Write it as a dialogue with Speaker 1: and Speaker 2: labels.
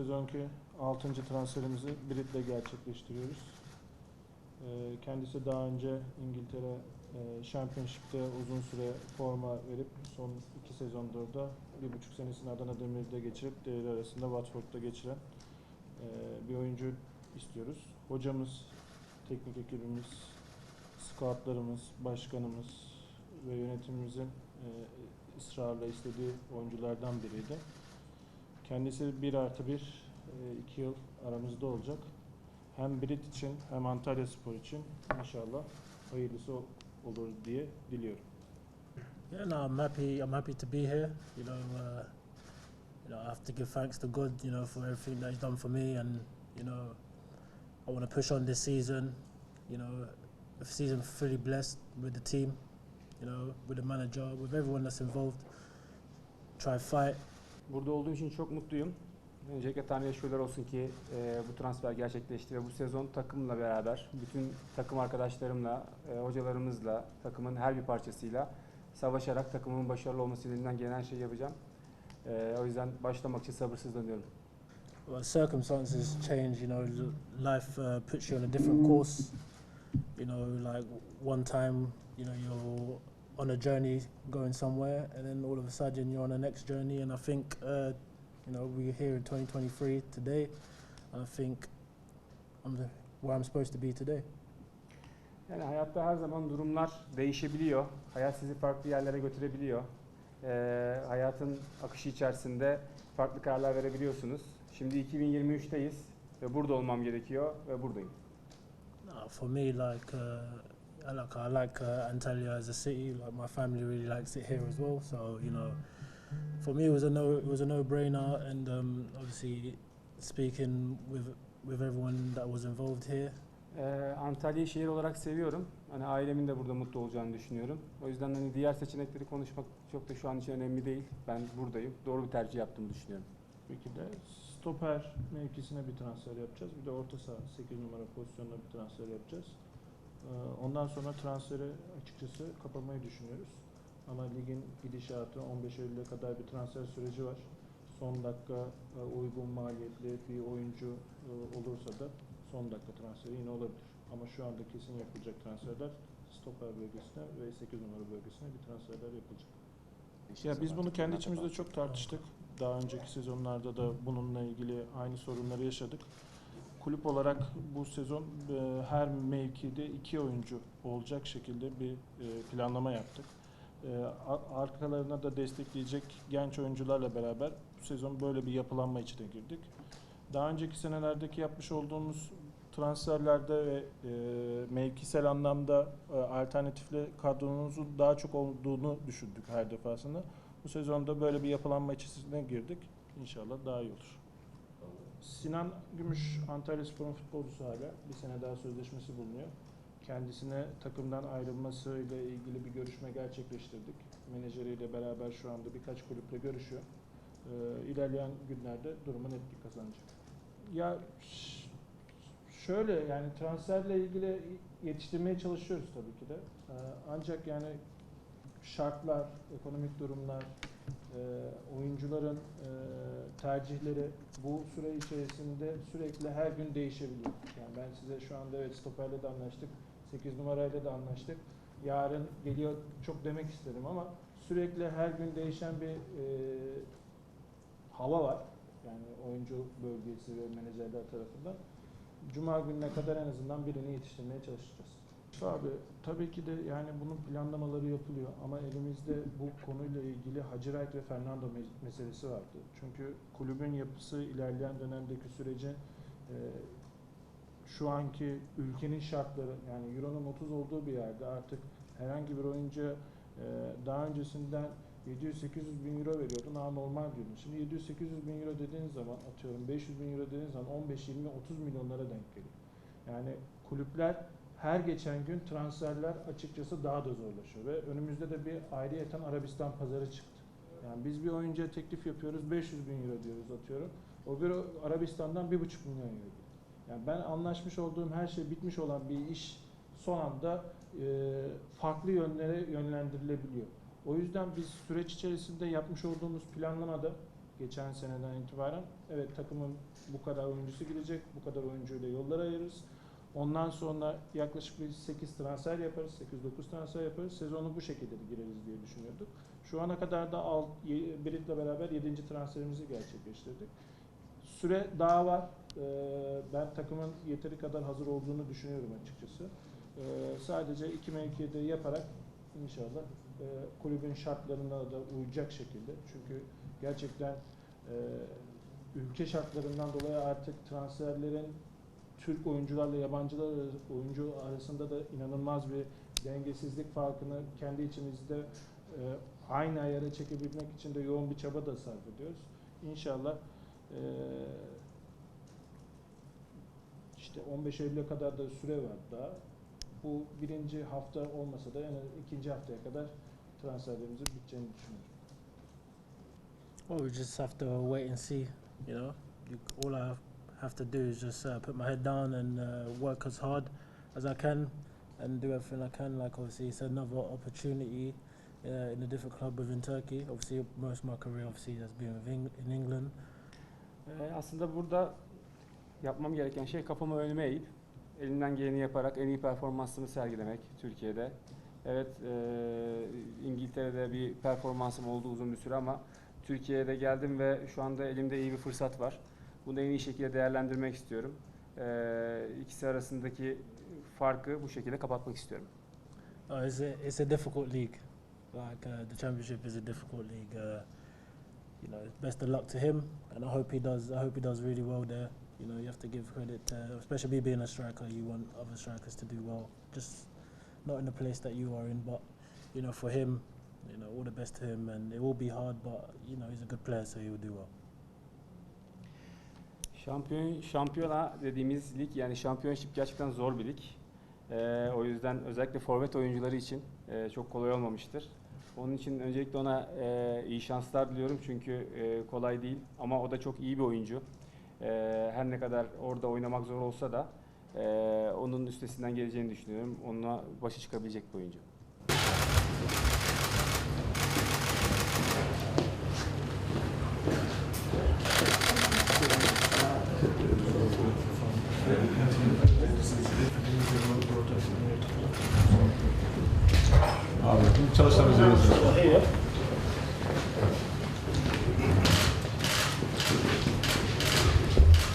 Speaker 1: sezonki 6. transferimizi Brit'le gerçekleştiriyoruz. Ee, Kendisi daha önce İngiltere e, Championship'te uzun süre forma verip son iki sezondur da bir buçuk senesini Adana Demir'de geçirip devre arasında Watford'da geçiren e, bir oyuncu istiyoruz. Hocamız, teknik ekibimiz, scoutlarımız, başkanımız ve yönetimimizin e, ısrarla istediği oyunculardan biriydi. Kendisi 1 artı 1, 2 yıl aramızda olacak. Hem Brit için hem Antalya Spor için inşallah hayırlısı ol- olur diye diliyorum.
Speaker 2: Yeah, no, I'm happy. I'm happy to be here. You know, uh, you know, I have to give thanks to God, you know, for everything that He's done for me, and you know, I want to push on this season. You know, the season fully blessed with the team, you know, with the manager, with everyone that's involved. Try fight.
Speaker 3: Burada olduğum için çok mutluyum. Öncelikle Tanrı'ya şükürler olsun ki e, bu transfer gerçekleşti ve bu sezon takımla beraber, bütün takım arkadaşlarımla, e, hocalarımızla, takımın her bir parçasıyla savaşarak takımın başarılı olması için elimden gelen her şeyi yapacağım. E, o yüzden başlamak için sabırsızlanıyorum.
Speaker 2: Well, circumstances change. You know, life uh, puts you on a different course. You know, like one time, you know, you're on a journey going somewhere, and then all of a sudden you're on the next journey. And I think, uh, you know, we're here in 2023 today, and I think I'm the, where I'm supposed to be today.
Speaker 3: Yani hayatta her zaman durumlar değişebiliyor. Hayat sizi farklı yerlere götürebiliyor. E, hayatın akışı içerisinde farklı kararlar verebiliyorsunuz. Şimdi 2023'teyiz ve burada olmam gerekiyor ve buradayım.
Speaker 2: Uh, for me, like, uh, I like I like uh, Antalya as a city. Like my family really likes it here as well. So you know, for me, it was a no, it was a no-brainer. And um, obviously, speaking with with everyone that was involved here,
Speaker 3: Ee, Antalya'yı şehir olarak seviyorum. Hani ailemin de burada mutlu olacağını düşünüyorum. O yüzden hani diğer seçenekleri konuşmak çok da şu an için önemli değil. Ben buradayım. Doğru bir tercih yaptığımı düşünüyorum.
Speaker 1: Peki de stoper mevkisine bir transfer yapacağız. Bir de orta saha 8 numara pozisyonuna bir transfer yapacağız. Ee, Ondan sonra transferi açıkçası kapamayı düşünüyoruz. Ama ligin gidişatı 15 Eylül'e kadar bir transfer süreci var. Son dakika e, uygun maliyetli bir oyuncu e, olursa da son dakika transferi yine olabilir. Ama şu anda kesin yapılacak transferler stoper bölgesine ve 8 numara bölgesine bir transferler yapılacak. Ya biz bunu kendi içimizde çok tartıştık. Daha önceki sezonlarda da bununla ilgili aynı sorunları yaşadık. Kulüp olarak bu sezon e, her mevkide iki oyuncu olacak şekilde bir e, planlama yaptık. E, arkalarına da destekleyecek genç oyuncularla beraber bu sezon böyle bir yapılanma içine girdik. Daha önceki senelerdeki yapmış olduğumuz transferlerde ve e, mevkisel anlamda e, alternatifli kadronumuzun daha çok olduğunu düşündük her defasında. Bu sezonda böyle bir yapılanma içerisine girdik. İnşallah daha iyi olur. Sinan Gümüş Antalya Spor'un futbolcusu hala. Bir sene daha sözleşmesi bulunuyor. Kendisine takımdan ayrılması ile ilgili bir görüşme gerçekleştirdik. Menajeriyle beraber şu anda birkaç kulüple görüşüyor. Ee, ilerleyen günlerde durumu netlik kazanacak. Ya şöyle yani transferle ilgili yetiştirmeye çalışıyoruz tabii ki de. Ee, ancak yani şartlar, ekonomik durumlar, oyuncuların e, tercihleri bu süre içerisinde sürekli her gün değişebiliyor. Yani ben size şu anda evet stoperle de anlaştık, 8 numarayla da anlaştık. Yarın geliyor çok demek istedim ama sürekli her gün değişen bir e, hava var. Yani oyuncu bölgesi ve menajerler tarafından. Cuma gününe kadar en azından birini yetiştirmeye çalışacağız. Abi tabii ki de yani bunun planlamaları yapılıyor ama elimizde bu konuyla ilgili Hacı Wright ve Fernando me- meselesi vardı. Çünkü kulübün yapısı ilerleyen dönemdeki süreci e, şu anki ülkenin şartları yani Euro'nun 30 olduğu bir yerde artık herhangi bir oyuncu e, daha öncesinden 700-800 bin euro veriyordu. Daha normal diyordun. Şimdi 700-800 bin euro dediğiniz zaman atıyorum 500 bin euro dediğiniz zaman 15-20-30 milyonlara denk geliyor. Yani kulüpler her geçen gün transferler açıkçası daha da zorlaşıyor ve önümüzde de bir ayrıyeten Arabistan pazarı çıktı. Yani biz bir oyuncuya teklif yapıyoruz 500 bin euro diyoruz atıyorum. O bir Arabistan'dan 1,5 milyon euro. Yani ben anlaşmış olduğum her şey bitmiş olan bir iş son anda e, farklı yönlere yönlendirilebiliyor. O yüzden biz süreç içerisinde yapmış olduğumuz planlamada geçen seneden itibaren evet takımın bu kadar oyuncusu gidecek, bu kadar oyuncuyla yollar ayırırız. Ondan sonra yaklaşık bir 8 transfer yaparız, 8-9 transfer yaparız. Sezonu bu şekilde de gireriz diye düşünüyorduk. Şu ana kadar da alt, Brit'le beraber 7. transferimizi gerçekleştirdik. Süre daha var. Ee, ben takımın yeteri kadar hazır olduğunu düşünüyorum açıkçası. Ee, sadece iki mevkide yaparak inşallah e, kulübün şartlarına da uyacak şekilde. Çünkü gerçekten e, ülke şartlarından dolayı artık transferlerin Türk oyuncularla yabancılar oyuncu arasında da inanılmaz bir dengesizlik farkını kendi içimizde e, aynı ayara çekebilmek için de yoğun bir çaba da sarf ediyoruz. İnşallah e, işte 15 Eylül'e kadar da süre var daha. Bu birinci hafta olmasa da yani ikinci haftaya kadar transferlerimizin biteceğini düşünüyorum.
Speaker 2: Well, we just have to wait and see. You know, all I have to do is just uh, put my head down and uh, work as hard as I can and do everything I can. Like obviously, it's another opportunity uh, in a different club within Turkey. Obviously, most of my career obviously has been with Eng- in England.
Speaker 3: Ee, aslında burada yapmam gereken şey kafamı önüme eğip elimden geleni yaparak en iyi performansımı sergilemek Türkiye'de. Evet e, İngiltere'de bir performansım oldu uzun bir süre ama Türkiye'de geldim ve şu anda elimde iyi bir fırsat var. Bunu en iyi şekilde değerlendirmek istiyorum. Ee, ikisi arasındaki farkı bu şekilde kapatmak istiyorum.
Speaker 2: Uh, it's a it's a difficult league. Like uh, the championship is a difficult league. Uh, you know, best of luck to him, and I hope he does. I hope he does really well there. You know, you have to give credit, to, especially being a striker. You want other strikers to do well, just not in the place that you are in. But you know, for him, you know, all the best to him, and it will be hard. But you know, he's a good player, so he will do well.
Speaker 3: Şampiyon şampiyona dediğimiz lig yani şampiyonşip gerçekten zor bir lig. Ee, o yüzden özellikle forvet oyuncuları için e, çok kolay olmamıştır. Onun için öncelikle ona e, iyi şanslar diliyorum çünkü e, kolay değil ama o da çok iyi bir oyuncu. E, her ne kadar orada oynamak zor olsa da e, onun üstesinden geleceğini düşünüyorum. Onunla başa çıkabilecek bir oyuncu.
Speaker 4: Abi çalıştığımız yerimiz.